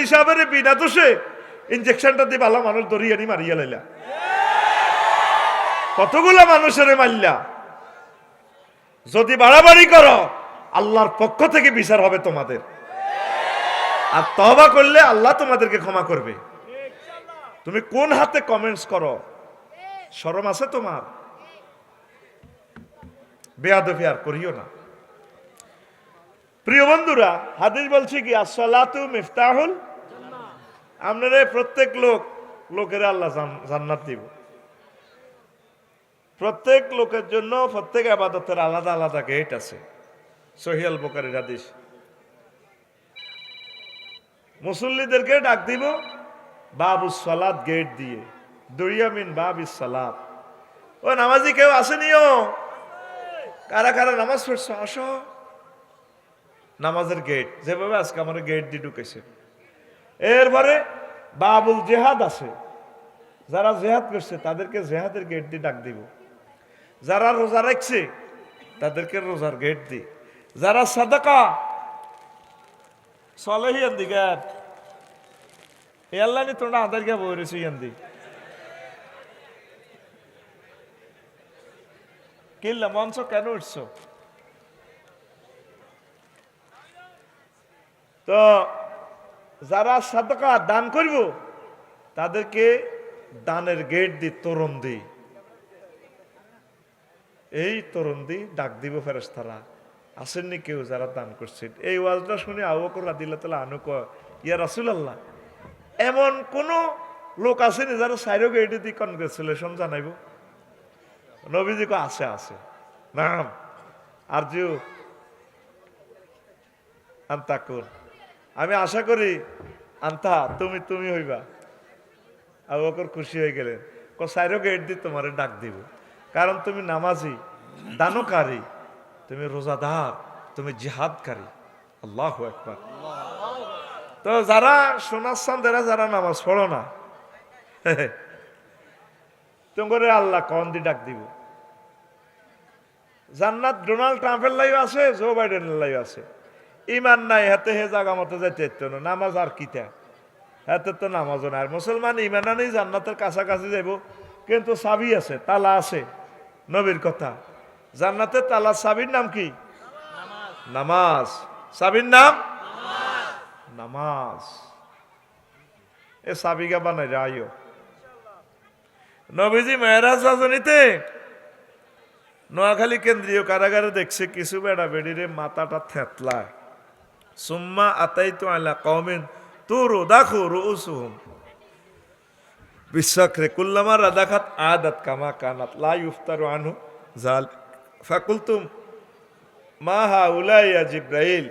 কাদি সাহেবের বিনা দোষে ইঞ্জেকশনটা দিয়ে ভালো মানুষ ধরিয়ে নি মারিয়া লাইলা। কতগুলা মানুষের মারলা যদি বাড়াবাড়ি করো, আল্লাহর পক্ষ থেকে বিচার হবে তোমাদের। আর তবা করলে আল্লাহ তোমাদেরকে ক্ষমা করবে। তুমি কোন হাতে কমেন্টস করো? শরম আছে তোমার? বেয়াদফি আর করিও না। প্রিয় বন্ধুরা, হাদিস বলছি কি, আসসালাতু মিফতাহুল আপনারা প্রত্যেক লোক, লোকেরা আল্লাহ জান- জান্নাত দিব। প্রত্যেক লোকের জন্য প্রত্যেক আবাদতের আলাদা আলাদা গেট আছে। সহিয়াল বোকারের হাদিস। মুসল্লিদেরকে ডাক দিব, বাবু সালাদ গেট দিয়ে। দরিয়ামিন বাবি সালাদ ও নামাজি কেউ আসেনিও? কারা কারা নামাজ পড়ছো? আসো। নামাজের গেট যেভাবে আজকে আমার গেট দিয়ে ঢুকেছে। এরপরে বাবুল জেহাদ আছে। যারা জেহাদ করছে, তাদেরকে জেহাদের গেট দিয়ে ডাক দিব। যারা রোজা রাখছে, তাদেরকে রোজার গেট দি। যারা সাদাকা চলেহি আন্দি গাট এল্লানি তোমরা আদারকে বলেছি আন্দি কিল্লা, মঞ্চ কেন উঠছো? তো যারা সাদকা দান করব, তাদেরকে দানের গেট দি তরুণ দি। এই তরুণ দি ডাক দিব ফেরেস্তারা আসেননি কেউ যারা দান করছেন এই ওয়াজটা শুনে আবকর রাদিল্লা তালা আনু কয়, ইয়া রাসুল আল্লাহ এমন কোন লোক আসেনি যারা সাইরো গেটে দি কনগ্রেচুলেশন জানাইব? নবীজি কয়, আছে আছে। নাম আর জিও আন্তাকুন আমি আশা করি, আন্তা, তুমি তুমি হইবা। আবু বকর খুশি হয়ে গেলেন। ক, সাইরো গেট দিয়ে তোমার ডাক দিব। কারণ তুমি নামাজি, দানকারী, তুমি রোজাদার, তুমি জিহাদকারী। আল্লাহ একবার তো যারা সোনার দেরা যারা নামাজ পড়ো না, তোমার আল্লাহ কন দি ডাক দিব। জান্নাত ডোনাল্ড ট্রাম্পের লাইভ আছে, জো বাইডেনের লাইভ আছে। ইমান নাই হাতে হে জাগা মতো যাইতে ইতো না। নামাজ আর কিতা? হাতে তো নামাজও নাই। আর মুসলমান ইমান নেই জান্নাতের কাছাকাছি যাইব। কিন্তু চাবি আছে, তালা আছে, নবীর কথা। জান্নাতের তালা, চাবির নাম কি? নামাজ। চাবির নাম? নামাজ। এ চাবি চাবিগা বানাই রাইও নবীজি মেহরাজ রাজনীতে নোয়াখালী কেন্দ্রীয় কারাগারে দেখছে, কিছু বেড়া বেড়িরে মাথাটা থেতলায়। সুম্মা আতাই তো আলা কমিন তোর দেখো রুসুহুম বিশ্বকরে কুল্লামা রাদাখাত আদাত কামা কানাত, লা ইফতারু আনহু জাল। ফাকুলতুম, মা হা উলাই ইয়া জিব্রাইল।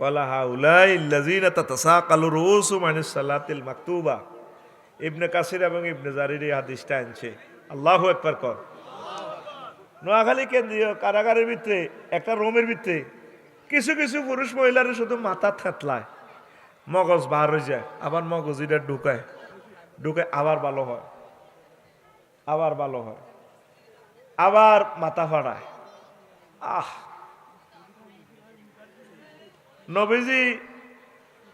কলা হা উলাই লাযিনা তাতাসাকালু রুসুম আনিস সালাতিল মাকতুবা। ইবনে কাসির এবং ইবনে জারির এই হাদিসটা আনছে। আল্লাহু আকবার কর। নোয়াখালী কেন্দ্রীয় কারাগারের ভিতরে, একটা রুমের ভিতরে কিছু কিছু পুরুষ মহিলারা শুধু মাথা থেতলায়। মগজ বার হয়ে যায়, আবার মগজ এটা ঢুকায়। ঢুকে আবার ভালো হয়। আবার ভালো হয়। আবার মাথা ফাড়ায় আহ! নবীজি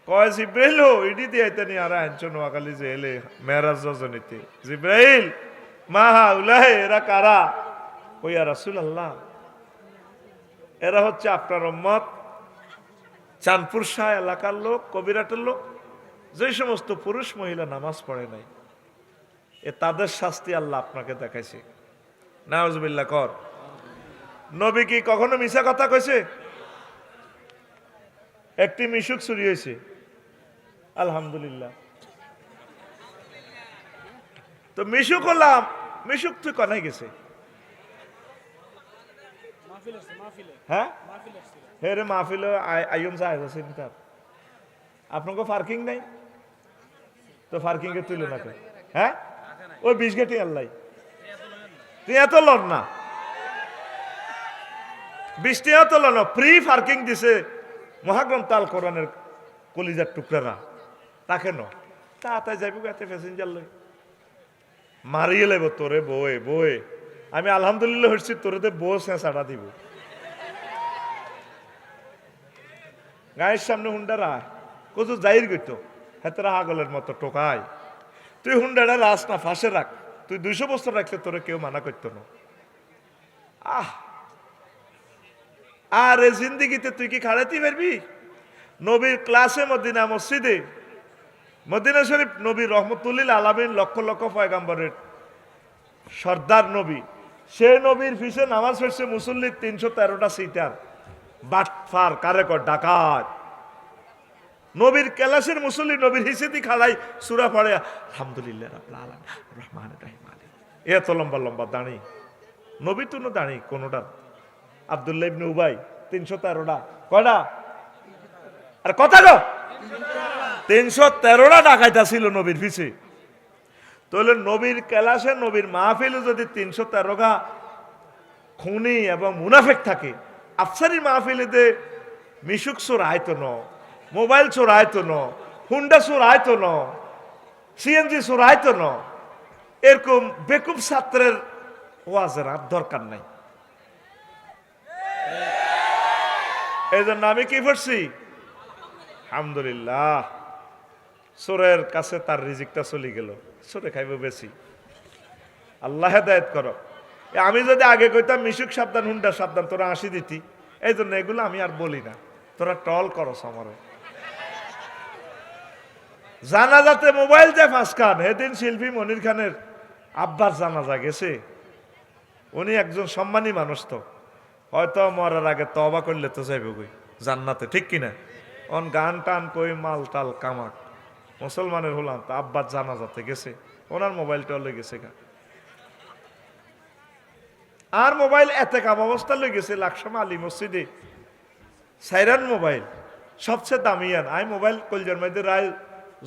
কয়, জিব্রাইল ইডি দিয়ে আর আনছো নোয়াখালী যে এলে মেরাজ রজনীতে। জিব্রাইল মাহা উলাহে এরা কারা? ওইয়া রাসুল আল্লাহ এরা হচ্ছে আপনার উম্মত, চাঁদপুর শাহ এলাকার লোক, কবিরাটের লোক, যে সমস্ত পুরুষ মহিলা নামাজ পড়ে নাই। এ তাদের শাস্তি আল্লাহ আপনাকে দেখাইছে। নাওজবিল্লা কর। নবী কি কখনো মিশা কথা কইছে? একটি মিশুক চুরি হয়েছে। আলহামদুলিল্লাহ। তো মিশুক হলাম, মিশুক তুই কনাই গেছে? হ্যাঁ? হে রে মাহফিল আইম সাহেব আছে তার আপনাকে পার্কিং নাই? তো পার্কিং এ তুলে না? হ্যাঁ? ওই বিশ গেটি আল্লাহ তুই এত লন না। বৃষ্টি এত লন ফ্রি পার্কিং দিছে মহাগ্রন্থ আল কোরআনের কলিজার টুকরারা। তাকে ন। তা যাইব এতে প্যাসেঞ্জার লই। মারিয়ে লেব তোরে বয়ে বয়ে আমি আলহামদুলিল্লাহ হচ্ছি তোরে বউ চেঁচাটা দিব। গায়ের সামনে হুন্ডারা কচু জাহির করতো হেতরা আগলের মতো টোকায় তুই হুন্ডাটা রাস না, ফাঁসে রাখ। তুই দুইশো বছর রাখলে তোরে কেউ মানা করতো না। আহ! আর এ জিন্দিগিতে তুই কি খাড়াইতে পারবি? নবীর ক্লাসে মদিনা মসজিদে, মদিনা শরীফ নবী রহমতুল্লিল আলামিন লক্ষ লক্ষ পয়গাম্বরের সর্দার নবী সে নবীর ফিসে নামাজ পড়ছে মুসল্লির তিনশো তেরোটা সিটার। বাটফার কারেকর ডাকাত। নবীর কেলাসের মুসল্লি নবীর হিসেদি খাড়াই সুরা পড়ে, আলহামদুলিল্লাহ এত লম্বা লম্বা দাঁড়ি। নবী তো দাঁড়ি, কোনোটা? আবদুল্লাহ ইবনে উবাই, তিনশো তেরোটা। কয়টা? আর কথা তিনশো তেরোটা ডাকাইতা ছিল নবীর পিছে। তাহলে নবীর কেলাসে নবীর মাহফিলে যদি তিনশো তেরোগা খুনি এবং মুনাফেক থাকে, আফসারি মাহফিলেতে মিশুক চোর আয়তো ন, মোবাইল চোর আয়তো ন, হুন্ডা চোর আয়তো ন, সিএনজি চোর আয়তো ন, এরকম বেকুব ছাত্রের ওয়াজের আর দরকার নাই। এই জন্য আমি কি করছি আলহামদুলিল্লাহ। সোরের কাছে তার রিজিকটা চলে গেল। সোরে খাইব বেশি। আল্লাহ হেদায়ত করো। আমি যদি আগে কইতাম, মিশুক সাবধান, হুন্ডা সাবধান, তোরা আসি দিতি। এই জন্য এগুলো আমি আর বলি না। তোরা টল করস আমারে। জানাজাতে মোবাইল যে ফাঁস খান, এদিন শিল্পী মনির খানের আব্বার জানাজা গেছে। উনি একজন সম্মানী মানুষ তো। হয়তো মরার আগে তবা করলে তো যাইব কই? জান্নাতে, ঠিক কিনা? অন গান টান কই, মাল টাল কামাক। মুসলমানের হলাম, তো আব্বার জানাজাতে গেছে, ওনার মোবাইলটা লয়ে গেছে গা। আর মোবাইল এতে কাম অবস্থা লয়ে গেছে, লাকসামা আলী মসজিদে। সাইরান মোবাইল সবচেয়ে দামি আন। আই মোবাইল কলজার মধ্যে রায়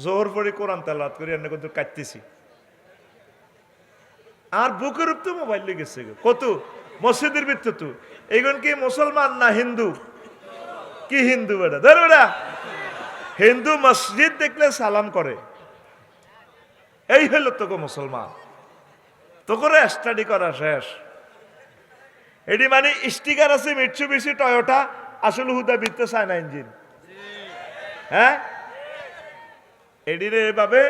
জোহর পড়ে কোরআন তালাত করে, এনে কিন্তু কাটতেছি। আর বুকের উপর মোবাইল লয়ে গেছে গো। কত? মসজিদের ভিতর তো এইগুন কি মুসলমান না হিন্দু? কি হিন্দু বেটা? ধর বেটা। হিন্দু মসজিদ দেখলে সালাম করে। এই হলো তোকে মুসলমান। তোকে স্টাডি করা শেষ। এটি মানে স্টিকার আছে মিটসু বেশি টয়োটা আসলে হুদা বিত্তে চায় না ইঞ্জিন হ্যাঁ? এটির এভাবে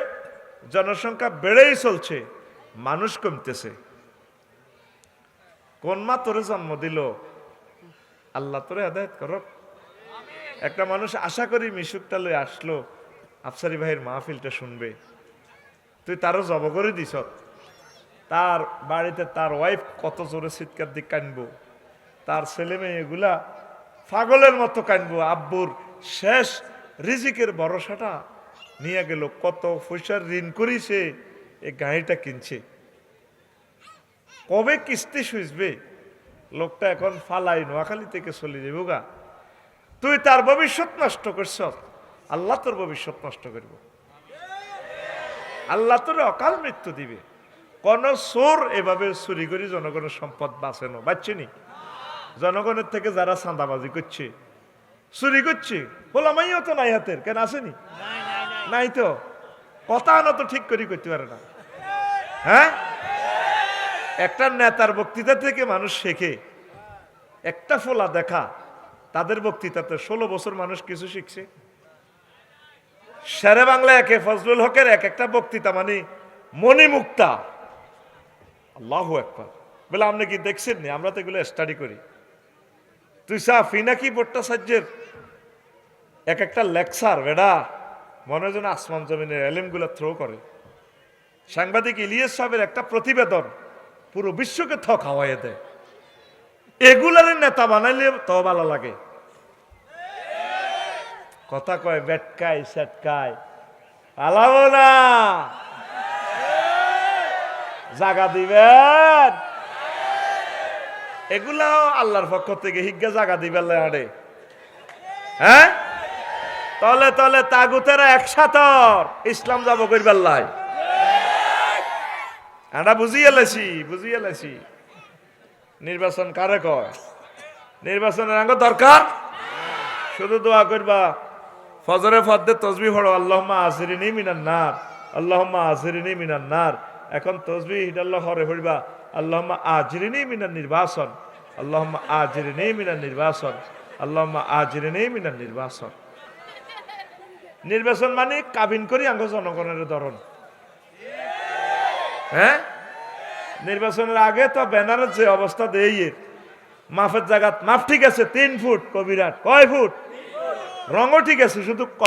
জনসংখ্যা বেড়েই চলছে, মানুষ কমতেছে। কোন মা তোরে জন্ম দিল? আল্লাহ তোরে হেদায়ত করক। একটা মানুষ আশা করি মিশুকটা লই আসলো, আফসারি ভাইয়ের মাহফিলটা শুনবে। তুই তারও জব করে দিস তার বাড়িতে তার ওয়াইফ কত জোরে চিৎকার দিক কানবো। তার ছেলে মেয়ে এগুলা পাগলের মতো কানবো। আব্বুর শেষ রিজিকের ভরসাটা নিয়ে গেল। কত পয়সার ঋণ করিছে এই গাড়িটা কিনছে। কবে কিস্তি সুইচবে? লোকটা এখন ফালাই, নোয়াখালী থেকে চলে যাব গা। তুই তার ভবিষ্যৎ নষ্ট করছ। আল্লাহ তোর ভবিষ্যৎ নষ্ট করব। আল্লাহ তোর অকাল মৃত্যু দিবে। কোন চোর এভাবে চুরি করে জনগণের সম্পদ বাঁচেন বাচ্চেনি জনগণের থেকে যারা চাঁদাবাজি করছে, চুরি করছে হোলামাইও তো নাই হাতের। কেন আসেনি নাই তো। কথা না তো ঠিক করি করতে পারে না। হ্যাঁ? একটা নেতার বক্তৃতা থেকে মানুষ শেখে, একটা ফোলা দেখা তাদের বক্তৃতাতে ষোলো বছর মানুষ কিছু শিখছে। শেরে বাংলা একে ফজলুল হকের এক একটা বক্তৃতা মানে মণিমুক্তা আল্লাহ একবার বলে, আপনি কি দেখছেন নি? আমরা তো এগুলো স্টাডি করি। তুই সা ফিনাকি ভট্টাচার্যের? এক একটা লেকচার বেডা। মনে হয় যেন আসমান জমিনের এলেমগুলো থ্রো করে। সাংবাদিক ইলিয়াস সাহেবের একটা প্রতিবেদন পুরো বিশ্বকে থক খাওয়াইয়ে দেয়। এগুলার নেতা বানাইলে তো ভালো লাগে। কথা কয় বেটকাই সেটকাই আলাবো না। জাগা দিবেন। এগুলাও আল্লাহর পক্ষ থেকে হিজ্ঞা জাগা দিবেন হ্যাঁ? তলে তলে তাগুতেরা একসাথর ইসলাম যাব করবার লাই আমরা বুঝিয়ে লেছি বুঝিয়ে লেছি। নির্বাচন কারে কয়? নির্বাচনের আঙ্গ দরকার? শুধু দোয়া করবা, ফজরে ফদ্দে তসবি হড়ো আল্লাহমা আসিরিনি মিনান নার আল্লাহমা আসিরিনি মিনান নার। এখন তসবি হিডাল্লাহ হরে হইবা আল্লাহমা আজিরিনি মিনান নির্বাচন আল্লাহমা আজিরিনি মিনান নির্বাচন আল্লাহমা আজিরিনি মিনান নির্বাচন। নির্বাচন মানে কাবিন করি আঙ্গ জনগণের ধরন। হ্যাঁ? নির্বাচনের আগে তো ব্যানারের যে অবস্থা দেই মাফের জায়গা, মাফ ঠিক আছে, তিন ফুট, কবিরাট, কয় ফুট? রঙও ঠিক আছে, শুধু